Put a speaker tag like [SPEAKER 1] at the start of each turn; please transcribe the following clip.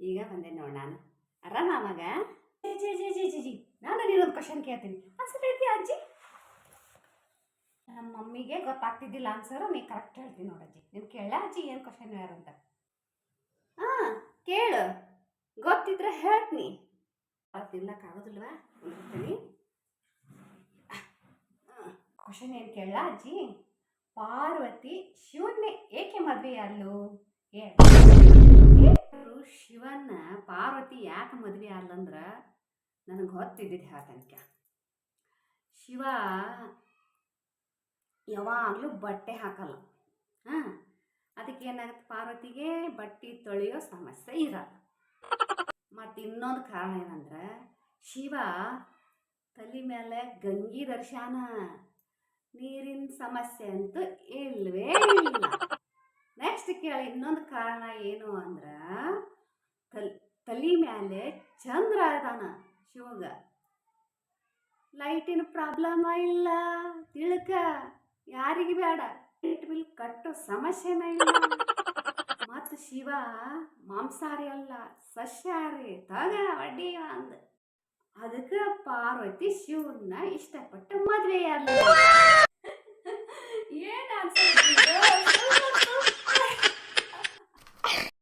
[SPEAKER 1] ಈಗ ಬಂದೆ ನೋಡಿ ನಾನು ಆರಾಮ ಮಗ ಜಿ ಜಿ ಜಿ ಜಿ ಜಿ ನಾನು ನೀನೊಂದು ಕ್ವಶನ್ ಕೇಳ್ತೀನಿ ಆನ್ಸರ್ ಹೇಳ್ತೀಯ ಅಜ್ಜಿ ನಮ್ಮ ಮಮ್ಮಿಗೆ ಗೊತ್ತಾಗ್ತಿದ್ದಿಲ್ಲ ಆನ್ಸರು ನೀ ಕರೆಕ್ಟ್ ಹೇಳ್ತೀನಿ ನೋಡಜ್ಜಿ ನೀನು ಕೇಳ ಅಜ್ಜಿ ಏನು ಕ್ವಶನ್ ಯಾರು ಅಂತ ಹಾಂ ಕೇಳು, ಗೊತ್ತಿದ್ರೆ ಹೇಳ್ತೀನಿ. ತಿನ್ನಕ್ಕಾಗೋದಿಲ್ವಾ ಹೇಳ್ತೀನಿ ಕ್ವಶನ್ ಏನು ಕೇಳ ಅಜ್ಜಿ? ಪಾರ್ವತಿ ಶಿವನ್ನೇ ಏಕೆ ಮದುವೆ ಅಲ್ಲು? ಹೇಳು. ಶಿವನ್ನ ಪಾರ್ವತಿ ಯಾಕೆ ಮದುವೆ ಅಲ್ಲಂದ್ರೆ ನನಗೆ ಗೊತ್ತಿದ್ದಿದ್ದು ಹೇಳ್ತನಕ ಶಿವ ಯಾವಾಗಲೂ ಬಟ್ಟೆ ಹಾಕಲ್ಲ. ಹಾಂ? ಅದಕ್ಕೆ ಏನಾಗುತ್ತೆ ಪಾರ್ವತಿಗೆ ಬಟ್ಟೆ ತೊಳೆಯೋ ಸಮಸ್ಯೆ ಇರಲ್ಲ. ಮತ್ತು ಇನ್ನೊಂದು ಕಾರಣ ಏನಂದ್ರೆ, ಶಿವ ತಲೆ ಮೇಲೆ ಗಂಗಿ ದರ್ಶನ ನೀರಿನ ಸಮಸ್ಯೆ ಅಂತೂ ಇಲ್ವೇ ಇಲ್ಲ. ನೆಕ್ಸ್ಟ್ ಕೇಳಿ, ಇನ್ನೊಂದು ಕಾರಣ ಏನು ಅಂದ್ರೆ, ತಲ್, ತಲೆ ಮೇಲೆ ಚಂದ್ರ ಅದಾನ ಶಿವಗ. ಲೈಟಿನ ಪ್ರಾಬ್ಲಮ ಇಲ್ಲ, ತಿಳ್ಕ. ಯಾರಿಗೆ ಬೇಡ ಲೈಟ್ ಬಿಲ್ ಕಟ್ಟೋ ಸಮಸ್ಯೆನೇ ಇಲ್ಲ. ಶಿವ ಮಾಂಸಾಹಾರಿ ಅಲ್ಲ ಸಸ್ಯಾರಿ ತಗ ಅಡ್ಡಿ ಅಂದ. ಅದಕ್ಕೆ ಪಾರ್ವತಿ ಶಿವನ್ನ ಇಷ್ಟಪಟ್ಟು ಮದುವೆ